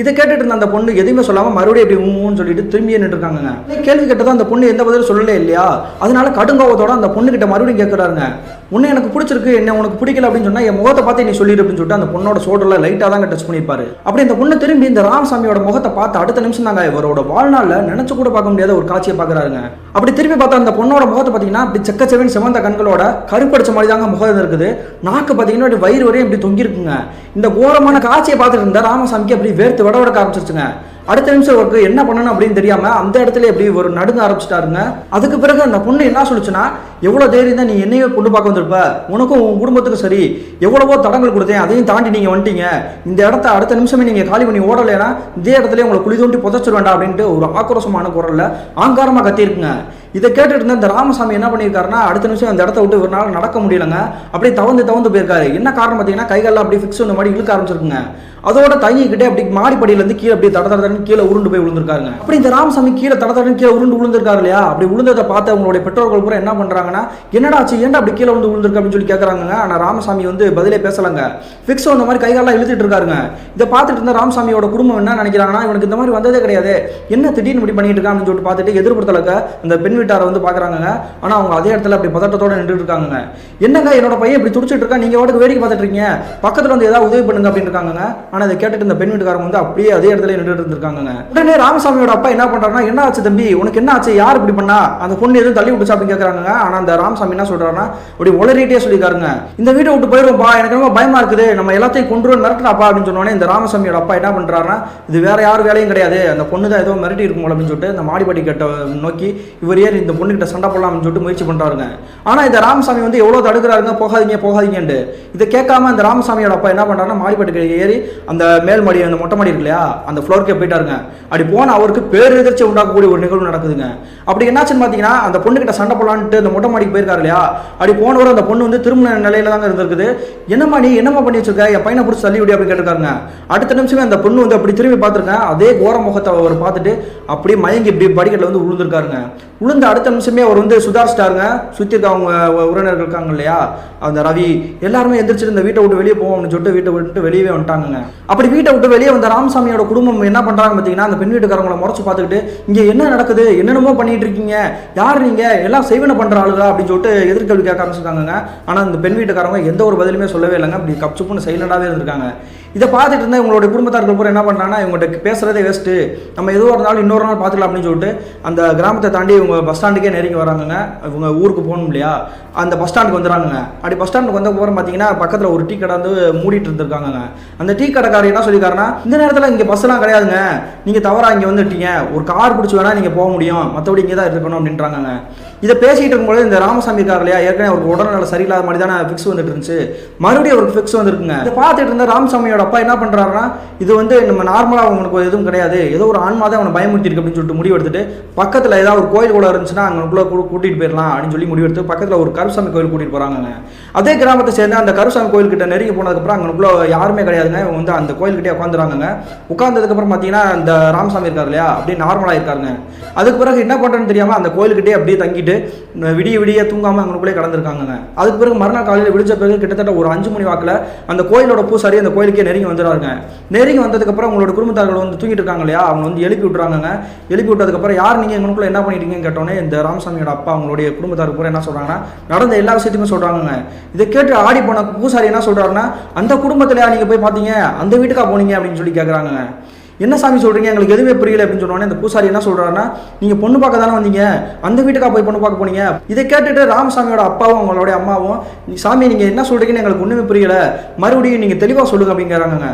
இதை கேட்டுட்டு இருந்த அந்த பொண்ணு எதுவுமே சொல்லாமல் மறுபடியும் இப்படி ஊன்னு சொல்லிட்டு திரும்பியே நின்று இருக்காங்க கேள்வி கேட்டதும் அந்த பொண்ணு எந்த பதிலும் சொல்லலே இல்லையா? அதனால கடுங்கோவத்தோட அந்த பொண்ணுகிட்ட மறுபடியும் கேட்குறாருங்க உன்னை எனக்கு பிடிச்சிருக்கு என்ன உனக்கு பிடிக்கல அப்படின்னு சொன்னா என் முகத்தை பார்த்து நீ சொல்லிடு அப்படின்னு சொல்லிட்டு அந்த பொண்ணோட சோடரில் லைட்டாக தான் டச் பண்ணியிருப்பாரு. அப்படி இந்த பொண்ணு திரும்பி இந்த ராமசாமியோட முகத்தை பார்த்து அடுத்த நிமிஷம் தாங்க இவரோட வாழ்நாளில் நினைச்சு கூட பார்க்க முடியாத ஒரு காட்சியை பார்க்குறாருங்க. அப்படி திரும்பி பார்த்தா அந்த பொண்ணோட முகத்தை பார்த்தீங்கன்னா அப்படி செக்கச்செவன் சிவந்த கண்களோட கருப்படிச்ச மாதிரி தாங்க முகம் இருக்குது நாக்கு பார்த்தீங்கன்னா வயிறு வரையும் இப்படி தொங்கியிருக்குங்க. இந்த கோரமான காட்சியை பார்த்துட்டு இருந்தா ராமசாமிக்கு அப்படி வேர்த்து விட விட ஆரம்பிச்சிருச்சுங்க. அடுத்த நிமிஷம் அவருக்கு என்ன பண்ணணும் அப்படின்னு தெரியாம அந்த இடத்துல எப்படி ஒரு நடுங்க ஆரம்பிச்சிட்டாருங்க. அதுக்கு பிறகு அந்த பொண்ணு என்ன சொல்லுச்சுன்னா எவ்வளவு தைரியம் தான் நீ என்னையே பொண்ணு பார்க்க வந்திருப்ப. உனக்கும் உன் குடும்பத்துக்கும் சரி. எவ்வளவோ தடங்கள் கொடுத்தேன். அதையும் தாண்டி நீங்க வந்துட்டீங்க. இந்த இடத்த அடுத்த நிமிஷமே நீங்க காலி பண்ணி ஓடலைன்னா இதே இடத்துல உங்களை குழி தோண்டி புதைச்சிருவேண்டா அப்படின்ட்டு ஒரு ஆக்ரோஷமான குரல்ல ஆங்காரமா கத்தியிருக்குங்க. இதை கேட்டுட்டு இருந்த இந்த ராமசாமி என்ன பண்ணியிருக்காருன்னா அடுத்த நிமிஷம் அந்த இடத்த விட்டு ஒரு நாள் நடக்க முடியலங்க. அப்படியே தவந்து தவந்து போயிருக்காரு. என்ன காரணம் பார்த்தீங்கன்னா கைகள்லாம் அப்படியே ஃபிக்ஸ் பண்ண மாதிரி இழுக்க ஆரம்பிச்சிருக்குங்க. அதோட தங்கிக்கிட்டே அப்படி மாடிப்படியிலேருந்து கீழே அப்படியே தட தடன்னு கீழே உருண்டு போய் விழுந்திருக்காருங்க. அப்படி இந்த ராமசாமி கீழே தட தடன்னு கீழே உருண்டு விழுந்திருக்காரு இல்லையா? அப்படி விழுந்ததை பார்த்து அவங்களுடைய பெற்றோர்கள் கூட என்ன பண்ணுறாங்கன்னா என்னடா ஆச்சு? ஏன்டா அப்படி கீழே வந்து விழுந்திருக்கு? அப்படின்னு சொல்லி கேட்குறாங்க ஆனால் ராமசாமி வந்து பதிலே பேசலாங்க. ஃபிக்ஸ் அந்த மாதிரி கைகாலாம் இழுத்துட்டு இருக்காருங்க. இதை பார்த்துட்டு இருந்த ராமசாமியோட குடும்பம் என்ன நினைக்கிறாங்கன்னா இவனுக்கு இந்த மாதிரி வந்ததே கிடையாது. என்ன திடீர்னு இப்படி பண்ணிட்டு இருக்கான்? அப்படின்னு சொல்லிட்டு பார்த்துட்டு எதிர்ப்புறத்தலக்க அந்த பெண் வீட்டாரை வந்து பார்க்குறாங்க ஆனால் அவங்க அதே இடத்துல அப்படி பதட்டத்தோட நின்றுட்டு இருக்காங்க என்னங்க என்னோட பையன் இப்படி துடிச்சிட்டு இருக்கா நீங்கள் வாட்டுக்கு வேடிக்கை பார்த்துட்டு இருக்கீங்க. பக்கத்துல வந்து ஏதாவது உதவி பண்ணுங்க அப்படின்னு இருக்காங்க ஆனா இதை கேட்டுட்டு இந்த பெண் வீட்டுக்காரங்க வந்து அப்படியே அதே இடத்துல நின்றுட்டு இருந்திருக்காங்க உடனே ராமசாமியோட அப்பா என்ன பண்றாருன்னா என்ன ஆச்சு தம்பி? உனக்கு என்ன ஆச்சு? யார் இப்படி பண்ணா? அந்த பொண்ணு எதுவும் தள்ளி விட்டுச்சா அப்படின்னு கேட்குறாங்க ஆனா அந்த ராமசாமி என்ன சொல்றாருன்னா அப்படி உளறிட்டே சொல்லிக்காருங்க. இந்த வீட்டை விட்டு போயிருவோம்ப்பா. எனக்கு ரொம்ப பயமா இருக்குது. நம்ம எல்லாத்தையும் கொண்டு வந்து மிரட்டுறாப்பா? அப்படின்னு சொன்னோடனே இந்த ராமசாமியோட அப்பா என்ன பண்ணுறாருன்னா இது வேற யார் வேலையும் கிடையாது. அந்த பொண்ணு தான் ஏதோ மிரட்டி இருக்கும் அப்படின்னு சொல்லிட்டு இந்த மாடிப்படி கட்ட நோக்கி இவர் ஏறி இந்த பொண்ணுகிட்ட சண்டை போடலாம்னு சொல்லிட்டு முயற்சி பண்றாருங்க. ஆனால் இந்த ராமசாமி வந்து எவ்வளோ தடுக்கிறாருங்க? போகாதீங்க போகாதீங்கன்ட்டு. இதை கேட்காம அந்த ராமசாமியோட அப்பா என்ன பண்ணுறாருன்னா மாடிப்பட்டு ஏறி அந்த மேல் மாடி அந்த மொட்டை மாடி இருக்கு இல்லையா அந்த ஃப்ளோருக்கே போயிட்டாருங்க. அப்படி போன அவருக்கு பேரெதிர்ச்சி உண்டாக்கக்கூடிய ஒரு நிகழ்வு நடக்குதுங்க. அப்படி என்னாச்சுன்னு பார்த்தீங்கன்னா அந்த பொண்ணுகிட்ட சண்டை போடலான்ட்டு அந்த மொட்டை மாடிக்கு போயிருக்காரு இல்லையா அப்படி போனவரும் அந்த பொண்ணு வந்து திருமண நிலையில தாங்க இருந்திருக்குது. என்னம்மா நீ என்னம்மா பண்ணி வச்சிருக்க? என் பையனை பிடிச்சி தள்ளி விடி அப்படின்னு கேட்டிருக்காருங்க. அடுத்த நிமிஷமே அந்த பொண்ணு வந்து அப்படி திரும்பி பார்த்துருக்கேன். அதே கோர முகத்தை அவர் பார்த்துட்டு அப்படியே மயங்கி இப்படி படிக்கட்டில் வந்து விழுந்திருக்காருங்க விழுந்த அடுத்த நிமிஷமே அவர் வந்து சுதாரிச்சிட்டாருங்க ஸ்டாருங்க. இருக்க அவங்க உறவினர்கள் இருக்காங்க இல்லையா? அந்த ரவி எல்லாருமே எந்திரிச்சிட்டு இந்த வீட்டை விட்டு வெளியே போவோம் அப்படின்னு சொல்லிட்டு வீட்டை விட்டு வெளியவே வந்துட்டாங்க அப்படி வீட்டை விட்டு வெளியே வந்த ராமசாமியோட குடும்பம் என்ன பண்றாங்க பார்த்தீங்கன்னா அந்த பெண் வீட்டுக்காரங்களை முறைச்சு பார்த்துக்கிட்டு இங்கே என்ன நடக்குது? என்னென்னமோ பண்ணிட்டு இருக்கீங்க? யார் நீங்க? எல்லாம் செய்வன பண்ற ஆளுதா அப்படின்னு சொல்லிட்டு எதிர்கல்வி கேட்க ஆரம்பிச்சிருக்காங்க ஆனால் அந்த பெண் வீட்டுக்காரங்க எந்த ஒரு பதிலுமே சொல்லவே இல்லைங்க. அப்படி கப்சுப்புன்னு சைலண்டாகவே இருந்திருக்காங்க. இதை பார்த்துட்டு இருந்தால் இவங்களுடைய குடும்பத்தார்கள் பூரா என்ன பண்ணுறாங்கன்னா இவங்கள்ட்ட பேசுகிறதே வேஸ்ட்டு நம்ம எதுவாக இருந்தாலும் இன்னொரு நாள் பார்த்துக்கலாம் அப்படின்னு சொல்லிட்டு அந்த கிராமத்தை தாண்டி இவங்க பஸ் ஸ்டாண்டுக்கே நெருங்கி வராங்கங்க. இவங்க ஊருக்கு போகணும் இல்லையா? அந்த பஸ் ஸ்டாண்டுக்கு வந்துடுறாங்கங்க. அப்படி பஸ் ஸ்டாண்டுக்கு வந்த போகிற பார்த்தீங்கன்னா பக்கத்தில் ஒரு டீ கடை வந்து மூடிட்டு இருந்திருக்காங்கங்க. அந்த டீ கடைக்காரர் என்ன சொல்லியிருக்காருன்னா இந்த நேரத்தில் இங்கே பஸ்ஸெல்லாம் கிடையாதுங்க. நீங்கள் தவறாக இங்கே வந்துட்டீங்க. ஒரு கார் பிடிச்சி வேணால் நீங்கள் போக முடியும். மற்றபடி இங்கே தான் இருக்கணும் அப்படின்றாங்கங்க. இதை பேசிகிட்டு இருக்கும்போது இந்த ராமசாமி இருக்கார் இல்லையா? ஏற்கனவே அவருக்கு உடல்நல சரியில்லாத மாதிரி தானே ஃபிக்ஸ் வந்துட்டு இருந்துச்சு. மறுபடியும் அவருக்கு ஃபிக்ஸ் வந்துருக்குங்க. இதை பார்த்துட்டு இருந்த ராமசாமியோட அப்பா என்ன பண்ணுறாருன்னா இது வந்து நம்ம நார்மலாக அவனுக்கு எதுவும் கிடையாது. ஏதோ ஒரு ஆன்மா தான் அவனை பயமுறுத்திருக்கு அப்படின்னு சொல்லிட்டு முடிவெடுத்துட்டு பக்கத்தில் ஏதாவது ஒரு கோயில் கூட இருந்துச்சுன்னா அங்கே கூட்டிகிட்டு போயிடலாம் அப்படின்னு சொல்லி முடிவெடுத்து பக்கத்தில் ஒரு கருசாமி கோயில் கூட்டிகிட்டு போகிறாங்க அதே கிராமத்தை சேர்ந்து அந்த கருசாமி கோயில்கிட்ட நெருங்கி போனதுக்கப்புறம் அங்கனுக்குள்ள யாருமே கிடையாதுங்க. இவங்க வந்து அந்த கோயில்கிட்டே உட்காந்துறாங்க உட்காந்ததுக்கப்புறம் பார்த்தீங்கன்னா அந்த ராமசாமி இருக்கார் இல்லையா? அப்படியே நார்மலாக இருக்காருங்க. அதுக்கு பிறகு என்ன பண்ணுறேன்னு தெரியாமல் அந்த கோயில்கிட்டே அப்படியே தங்கிட்டு விடிய விடிய தூங்காமல் அங்கனுக்குள்ளே கடந்திருக்காங்க அதுக்கு பிறகு மறுநாள் காலையில் விழிச்ச பிறகு கிட்டத்தட்ட ஒரு அஞ்சு மணி வாக்கில் அந்த கோயிலோட பூசாரி அந்த கோயிலுக்கே நெருங்கி வந்துடுறாங்க நெருங்கி வந்ததுக்கப்புறம் உங்களோட குடும்பத்தார்கள் வந்து தூங்கிட்டு இருக்காங்க இல்லையா? அவங்க வந்து எழுப்பி விட்றாங்க எழுப்பி விட்டதுக்கப்புறம் யார் நீங்கள் எங்களுக்குள்ள என்ன பண்ணிட்டீங்கன்னு கேட்டோன்னே இந்த ராமசாமியோட அப்பா அவங்களுடைய குடும்பத்தார் பூரா என்ன சொல்கிறாங்கன்னா நடந்த எல்லா விஷயத்தையுமே சொல்கிறாங்க இதை கேட்டு ஆடி போன பூசாரி என்ன சொல்கிறாருன்னா அந்த குடும்பத்தில் நீங்கள் போய் பார்த்தீங்க? அந்த வீட்டுக்கா போனீங்க அப்படின்னு சொல்லி கேட்குறாங்க என்ன சாமி சொல்கிறீங்க எங்களுக்கு எதுவுமே புரியல அப்படின்னு சொன்னோன்னே இந்த பூசாரி என்ன சொல்கிறாருன்னா நீங்கள் பொண்ணு பார்க்க தானே வந்தீங்க? அந்த வீட்டுக்கா போய் பொண்ணு பார்க்க போனீங்க? இதை கேட்டுட்டு ராமசாமியோட அப்பாவும் அவங்களோட அம்மாவும் சாமி நீங்கள் என்ன சொல்கிறீங்கன்னு எங்களுக்கு ஒன்றுமே புரியல. மறுபடியும் நீங்கள் தெளிவாக சொல்லுங்க அப்படிங்கிறாங்க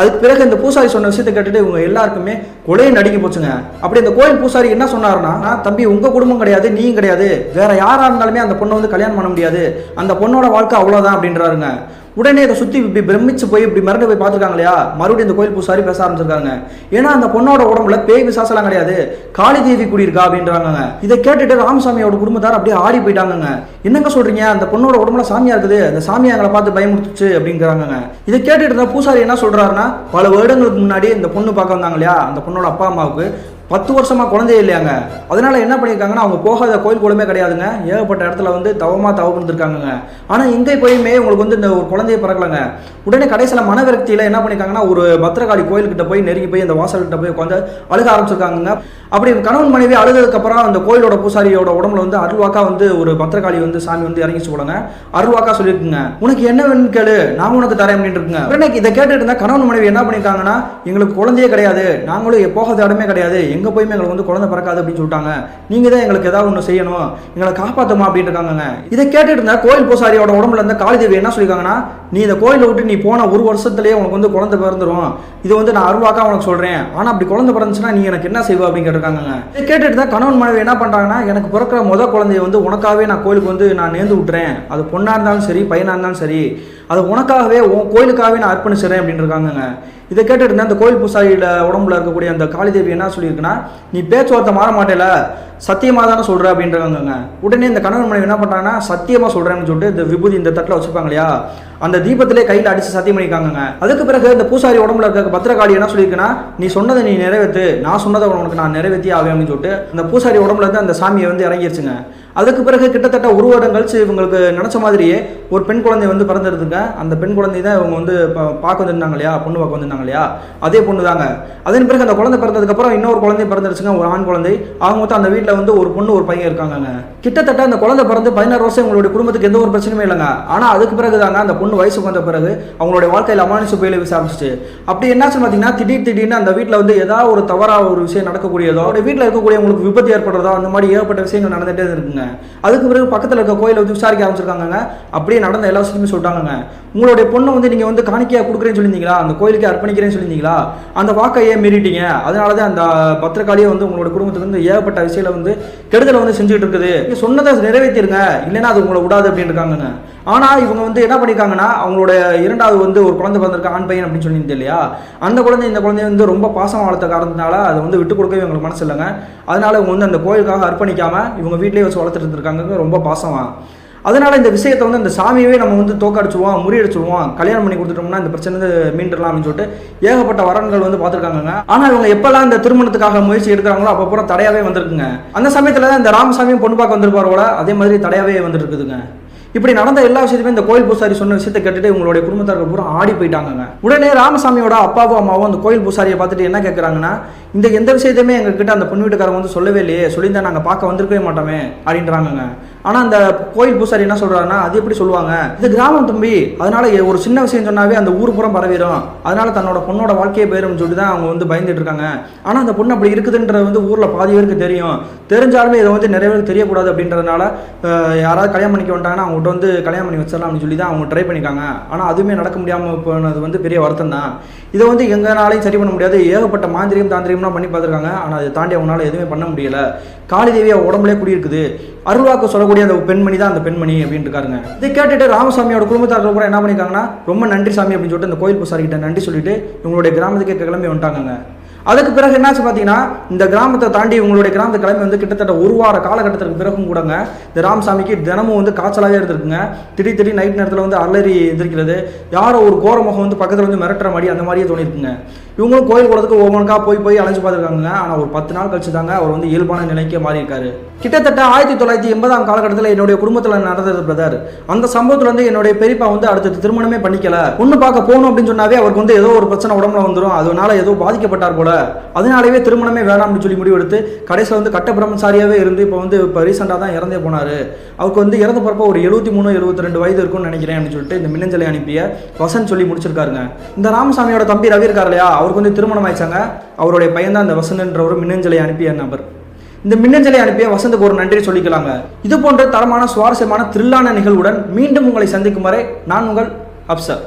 அதுக்கு பிறகு இந்த பூசாரி சொன்ன விஷயத்தை கேட்டுட்டு இவங்க எல்லாருக்குமே கொலையை நடிக்க போச்சுங்க. அப்படி இந்த கோயில் பூசாரி என்ன சொன்னாருன்னா தம்பி உங்க குடும்பம் கிடையாது நீயும் கிடையாது. வேற யாரா இருந்தாலுமே அந்த பொண்ணை வந்து கல்யாணம் பண்ண முடியாது. அந்த பொண்ணோட வாழ்க்கை அவ்வளோதான் அப்படின்றாருங்க. உடனே இதை சுற்றி இப்படி பிரமிச்சு போய் இப்படி மிரண்டு போய் பார்த்துருக்காங்க இல்லையா மறுபடியும் இந்த கோயில் பூசாரி பேச ஆரம்பிச்சிருக்காங்க. ஏன்னா அந்த பொண்ணோட உடம்புல பேய் விசாசலாம் கிடையாது. காளி தேவி குடியிருக்கா அப்படின்றாங்க இதை கேட்டுட்டு ராமசாமியோட குடும்பத்தார் அப்படியே ஆடி போயிட்டாங்கங்க. என்னங்க சொல்றீங்க? அந்த பொண்ணோட உடம்புல சாமியா இருக்குது. அந்த சாமியை எங்களை பார்த்து பயமுறுத்துச்சு அப்படிங்கிறாங்க இதை கேட்டுட்டு இருந்த பூசாரி என்ன சொல்றாருன்னா பல வருடங்களுக்கு முன்னாடி இந்த பொண்ணு பார்க்க வந்தாங்க இல்லையா அந்த பொண்ணோட அப்பா அம்மாவுக்கு பத்து வருஷமாக குழந்தையே இல்லையாங்க. அதனால என்ன பண்ணியிருக்காங்கன்னா அவங்க போகாத கோயில் கூடமே கிடையாதுங்க. ஏகப்பட்ட இடத்துல வந்து தவமாக தவம் இருந்திருக்காங்க ஆனால் எங்கே போயுமே உங்களுக்கு வந்து இந்த ஒரு குழந்தைய பிறக்கலங்க. உடனே கடைசியில் மனவிரக்தியில என்ன பண்ணிருக்காங்கன்னா ஒரு பத்திரகாளி கோயில்கிட்ட போய் நெருங்கி போய் அந்த வாசல்கிட்ட போய் உட்காந்து அழுக ஆரம்பிச்சிருக்காங்க அப்படி கணவன் மனைவி அழுததுக்கு அந்த கோயிலோட பூசாரியோட உடம்புல வந்து அருள்வாக்கா வந்து ஒரு பத்திரகாளி வந்து சாமி வந்து இறங்கி சொல்லுங்க அருள்வாக்கா சொல்லியிருக்குங்க. உனக்கு என்ன வேணும் கேளு. நான் உனக்கு தரேன் அப்படின்னு இருக்குங்க. உடனே இதை கேட்டுட்டு இருந்தால் கணவன் மனைவி என்ன பண்ணிருக்காங்கன்னா எங்களுக்கு குழந்தையே கிடையாது. நாங்களும் போகாத இடமே கிடையாது. எங்கே போயுமே எங்களுக்கு வந்து குழந்தை பிறக்காது அப்படின்னு சொல்லிட்டாங்க. நீங்கள் தான் எங்களுக்கு ஏதாவது ஒன்று செய்யணும். எங்களை காப்பாற்றுமா அப்படின்னு இருக்காங்க இதை கேட்டுட்டு இருந்தா கோயில் பூசாரியோட உடம்புல இருந்த காளிதேவி என்ன சொல்லியிருக்காங்கன்னா நீ இந்த கோயிலை விட்டு நீ போன ஒரு வருஷத்துலேயே உனக்கு வந்து குழந்தை பிறந்துரும். இது வந்து நான் அருள்வாக்கா உனக்கு சொல்கிறேன் ஆனால் அப்படி குழந்தை பிறந்துச்சுன்னா நீ எனக்கு என்ன செய்வா? அப்படின்னு கேட்டிருக்காங்க இதை கேட்டுட்டு தான் கணவன் மனைவி என்ன பண்ணுறாங்கன்னா எனக்கு பிறக்கிற முத குழந்தைய வந்து உனக்காகவே நான் கோயிலுக்கு வந்து நான் நேர்ந்து விட்டுறேன். அது பொண்ணாக இருந்தாலும் சரி பையனாக இருந்தாலும் சரி. அது உனக்காகவே உன் கோயிலுக்காகவே நான் அர்ப்பணிச்சிடறேன் அப்படின்னு இருக்காங்க இதை கேட்டுட்டு அந்த கோயில் பூசாரியில் உடம்புல இருக்கக்கூடிய அந்த காளிதேவி என்ன சொல்லியிருக்குன்னா நீ பேச்சுவார்த்தை மாற மாட்டேல சத்தியமாக தானே சொல்கிற அப்படின்றவங்க உடனே இந்த கணவன் மனைவி என்ன பண்ணுறாங்கன்னா சத்தியமாக சொல்கிறேன்னு சொல்லிட்டு இந்த விபூதி இந்த தட்டில் வச்சுருப்பாங்க இல்லையா அந்த தீபத்திலே கையில் அடித்து சத்தியம் பண்ணியிருக்காங்க அதுக்கு பிறகு இந்த பூசாரி உடம்புல இருக்க பத்திரகாளி என்ன சொல்லியிருக்குன்னா நீ சொன்னதை நீ நிறைவேற்று நான் சொன்னதை உனக்கு நான் நிறைவேற்றி ஆவேன் அப்படின்னு சொல்லிட்டு அந்த பூசாரி உடம்புல இருந்து அந்த சாமியை வந்து இறங்கிருச்சுங்க. அதுக்கு பிறகு கிட்டத்தட்ட ஒரு வருடம் கழிச்சு இவங்களுக்கு நினச்ச மாதிரியே ஒரு பெண் குழந்தை வந்து பிறந்திருந்துங்க அந்த பெண் குழந்தை தான் இவங்க வந்து பா- பார்க்க வந்திருந்தாங்க இல்லையா பொண்ணு பார்க்க வந்திருந்தாங்க. இல்லையா அதே பொண்ணு தாங்க அதன் பிறகு அந்த குழந்தை பிறந்ததுக்கப்புறம் இன்னொரு குழந்தை பிறந்துருச்சுங்க ஒரு ஆண் குழந்தை. அவங்க மொத்தம் அந்த வீட்டில் வந்து ஒரு பொண்ணு ஒரு பையன் இருக்காங்க கிட்டத்தட்ட அந்த குழந்தை பிறந்து பதினாறு வருஷம் உங்களுடைய குடும்பத்துக்கு எந்த ஒரு பிரச்சனையும் இல்லைங்க. ஆனால் அதுக்கு பிறகு தாங்க அந்த பொண்ணு வயசுக்கு வந்த பிறகு அவங்களுடைய வாழ்க்கையில் அமானுஷ புயலை விசாரிச்சு அப்படி என்னாச்சு பார்த்தீங்கன்னா திடீர் திடீர்னு அந்த வீட்டில் வந்து ஏதாவது ஒரு தவறாக ஒரு விஷயம் நடக்கக்கூடியதோ அவருடைய வீட்டில் இருக்கக்கூடிய உங்களுக்கு விபத்து ஏற்படுறதோ அந்த மாதிரி ஏகப்பட்ட விஷயங்கள் நடந்துகிட்டே இருக்குங்க. அதுக்கு பிறகு பக்கத்தில் இருக்க கோயிலை வந்து விசாரிக்க ஆரம்பிச்சிருக்காங்க அப்படியே நடந்த எல்லா விஷயத்தையுமே சொல்லிட்டாங்க உங்களுடைய பொண்ணை வந்து நீங்கள் வந்து காணிக்கையாக கொடுக்குறேன்னு சொல்லியிருந்தீங்களா? அந்த கோயிலுக்கு அர்ப்பணிக்கிறேன்னு சொல்லியிருந்தீங்களா? அந்த வாக்கை ஏன் மீறிட்டீங்க? அதனால தான் அந்த பத்திரக்காளியை வந்து உங்களோட குடும்பத்துலேருந்து ஏகப்பட்ட விஷயங்களை வந்து கெடுதலை வந்து செஞ்சுட்டு இருக்குது நீங்கள் சொன்னதை நிறைவேற்றிருங்க இல்லைன்னா அது உங்களை விடாது அப்படின்னு இருக்காங்கங்க ஆனால் இவங்க வந்து என்ன பண்ணியிருக்காங்கன்னா அவங்களோட இரண்டாவது வந்து ஒரு குழந்தை பிறந்திருக்க ஆண் பையன் அப்படின்னு சொல்லியிருந்தேன் இல்லையா? அந்த குழந்தை இந்த குழந்தைய வந்து ரொம்ப பாசம் வளர்த்த காரணத்தினால அதை வந்து விட்டு கொடுக்கவே இவங்களுக்கு மனசு இல்லைங்க. அதனால இவங்க வந்து அந்த கோயிலுக்காக அர்ப்பணிக்காமல் இவங்க வீட்டிலேயே வச்சு வளர்த்துட்டு இருந்திருக்காங்க ரொம்ப பாசமாக அதனால இந்த விஷயத்தை வந்து இந்த சாமியவே நம்ம வந்து தோக்கடிச்சுவோம் முறியடிச்சுடுவோம் கல்யாணம் பண்ணி கொடுத்துட்டோம்னா இந்த பிரச்சனை வந்து மீண்டுடலாம் அப்படின்னு சொல்லிட்டு ஏகப்பட்ட வரன்கள் வந்து பார்த்துருக்காங்க ஆனால் இவங்க எப்பெல்லாம் இந்த திருமணத்துக்காக முயற்சி எடுக்கிறாங்களோ அப்போ பூரா தடையாகவே வந்திருக்குங்க. அந்த சமயத்தில் தான் இந்த ராமசாமியும் பொண்ணு பார்க்க வந்திருப்பாரோட அதே மாதிரி தடையாகவே வந்துருக்குதுங்க. இப்படி நடந்த எல்லா விஷயத்தையுமே இந்த கோயில் பூசாரி சொன்ன விஷயத்தை கேட்டுட்டு உங்களுடைய குடும்பத்தார்கள் பூரா ஆடி போயிட்டாங்க உடனே ராமசாமியோட அப்பாவும் அம்மாவும் அந்த கோயில் பூசாரியை பார்த்துட்டு என்ன கேட்குறாங்கன்னா இந்த எந்த விஷயத்தையுமே எங்ககிட்ட அந்த பொண்ணு வீட்டுக்காரங்க வந்து சொல்லவே இல்லையே சொல்லியிருந்தா நாங்கள் பார்க்க வந்திருக்கவே மாட்டோமே அப்படின்றாங்கங்க. ஆனால் அந்த கோயில் பூசாரி என்ன சொல்கிறாருன்னா அது எப்படி சொல்லுவாங்க? இது கிராமம் தம்பி. அதனால ஒரு சின்ன விஷயம் சொன்னாவே அந்த ஊர் புறம் பரவிடும் அதனால தன்னோட பொண்ணோட வாழ்க்கையை போயிடும் சொல்லிட்டு தான் அவங்க வந்து பயந்துட்டு இருக்காங்க. ஆனால் அந்த பொண்ணு அப்படி இருக்குதுன்றது வந்து ஊரில் பாதி பேருக்கு தெரியும். தெரிஞ்சாலுமே இதை வந்து நிறைய பேருக்கு தெரியக்கூடாது அப்படின்றதுனால யாராவது கல்யாணம் பண்ணிக்க வந்துட்டாங்கன்னா அவங்ககிட்ட வந்து கல்யாணம் பண்ணி வச்சிடலாம் அப்படின்னு சொல்லி தான் அவங்க ட்ரை பண்ணிக்காங்க ஆனால் அதுவுமே நடக்க முடியாமல் போனது வந்து பெரிய வருத்தம் தான். இதை வந்து எங்கனாலையும் சரி பண்ண முடியாது. ஏகப்பட்ட மாந்திரியம் தாந்திரிகம்லாம் பண்ணி பார்த்துருக்காங்க. ஆனால் அதை தாண்டி அவங்களால எதுவுமே பண்ண முடியல. காளிதேவி அவ உடம்புலேயே குடியிருக்குது அருள்வாக்கு சொல்லக்கூடிய அந்த பெண்மணி தான் அந்த பெண்மணி அப்படின்னு இருக்காருங்க. இதை கேட்டுட்டு ராமசாமியோட குடும்பத்தார்கள் கூட என்ன பண்ணிருக்காங்கன்னா ரொம்ப நன்றி சாமி அப்படின்னு சொல்லிட்டு அந்த கோயில் பூசாரி கிட்ட நன்றி சொல்லிட்டு இவங்களுடைய கிராமத்துக்கு கிளம்பி வந்துட்டாங்க அதுக்கு பிறகு என்னாச்சு பார்த்தீங்கன்னா இந்த கிராமத்தை தாண்டி உங்களுடைய கிராமத்து கிளம்பி வந்து கிட்டத்தட்ட ஒரு வார காலகட்டத்திற்கு பிறகும் கூடங்க இந்த ராமசாமிக்கு தினமும் வந்து காய்ச்சலாகவே இருந்திருக்குங்க. திடீர் திடீர் நைட் நேரத்தில் வந்து அலறி எதிர்க்கிறது யாரோ ஒரு கோர முகம் வந்து பக்கத்தில் வந்து மிரட்டுற மாதிரி அந்த மாதிரியே தோணிருக்குங்க. இவங்களும் கோயில் குளத்துக்கு ஒவ்வொன்றா போய் போய் அலைஞ்சு பார்த்துருக்காங்க ஆனால் ஒரு பத்து நாள் கழிச்சு தாங்க அவர் வந்து இயல்பான நிலைக்கு மாறி இருக்காரு கிட்டத்தட்ட ஆயிரத்தி தொள்ளாயிரத்தி எண்பதாம் காலகட்டத்தில் என்னுடைய குடும்பத்தில் நடந்தது பிரதர் அந்த சம்பவத்தில் வந்து என்னுடைய பெரியப்பா வந்து அடுத்த திருமணமே பண்ணிக்கல. ஒன்று பார்க்க போகணும் அப்படின்னு சொன்னாவே அவருக்கு வந்து ஏதோ ஒரு பிரச்சனை உடம்புல வந்துடும் அதனால ஏதோ பாதிக்கப்பட்டார் போல. அதனாலவே திருமணமே வேணாம் அப்படின்னு சொல்லி முடிவெடுத்து கடைசியில் வந்து கட்ட பிரம்மசாரியாகவே இருந்து இப்போ வந்து இப்போ ரீசெண்டாக தான் இறந்தே போனார். அவருக்கு வந்து இறந்த பிறப்ப ஒரு எழுபத்தி மூணு எழுபத்தி ரெண்டு வயது இருக்கும்னு நினைக்கிறேன் அப்படின்னு சொல்லிட்டு இந்த மின்னஞ்சலை அனுப்பிய வசன் சொல்லி முடிச்சிருக்காருங்க. இந்த ராமசாமியோட தம்பி ரவி இருக்கார் இல்லையா? அவருக்கு வந்து திருமணம் ஆயிடுச்சாங்க. அவருடைய பையன் தான் இந்த வசந்த்ன்ற ஒரு மின்னஞ்சலை அனுப்பிய நபர். இந்த மின்னஞ்சலை அனுப்பிய வசந்துக்கு ஒரு நன்றி சொல்லிக்கலாங்க. இது போன்ற தரமான சுவாரஸ்யமான த்ரில்லான நிகழ்வுடன் மீண்டும் உங்களை சந்திக்கும் வரை நான் உங்கள் அப்சர்.